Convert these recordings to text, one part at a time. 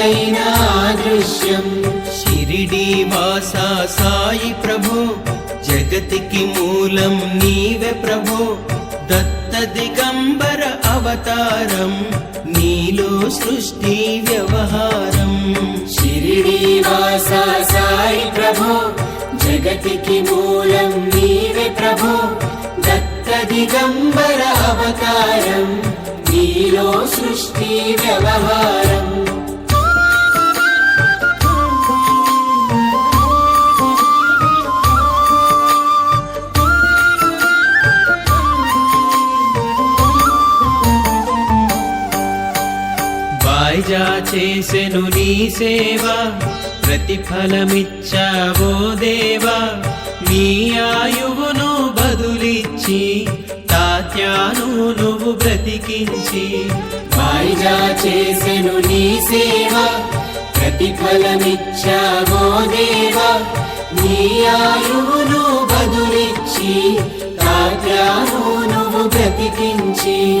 ఎక్కడైనా దృశ్యం. షిరిడి వాసా సాయి ప్రభు. జగతికి మూలం నీవే ప్రభు. దత్త దిగంబర అవతారం. నీలో సృష్టి వ్యవహారం. షిరిడి వాసా సాయి ప్రభు. జగతికి మూలం నీవే ప్రభు. దత్త దిగంబర అవతారం. నీలో సృష్టి వ్యవహారం. రాజా చేసెను నీ సేవ ప్రతిఫలమిచ్చావో దేవా. నీ ఆయువును బదులిచ్చి తాత్యాను నువ్వు బ్రతికించి. వాయిదా చేసెను నీ సేవ ప్రతిఫలమిచ్చావో దేవా. నీ ఆయువును బదులిచ్చి తాత్యాను నువ్వు బ్రతికించి.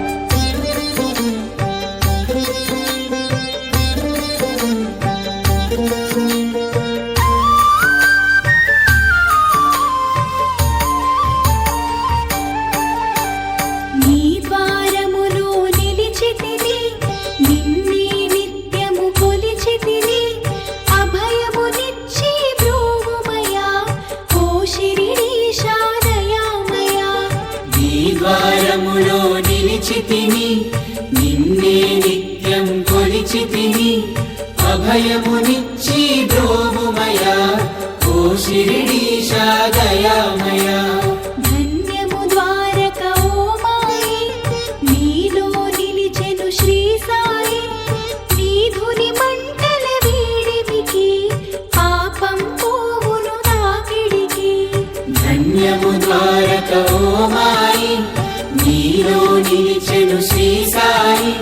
కొలిచితిని అభయమునిచ్చి ద్రోముమయా ఓ శిరిడీశా దయామయా ధన్యము ద్వారక ఓ మాయి నీలో నిలిచెను శ్రీ సాయి.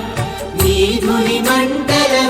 నీ ధుని మంటల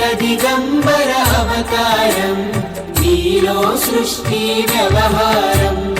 దత్త దిగంబర అవతారం నీలో సృష్టి వ్యవహారం.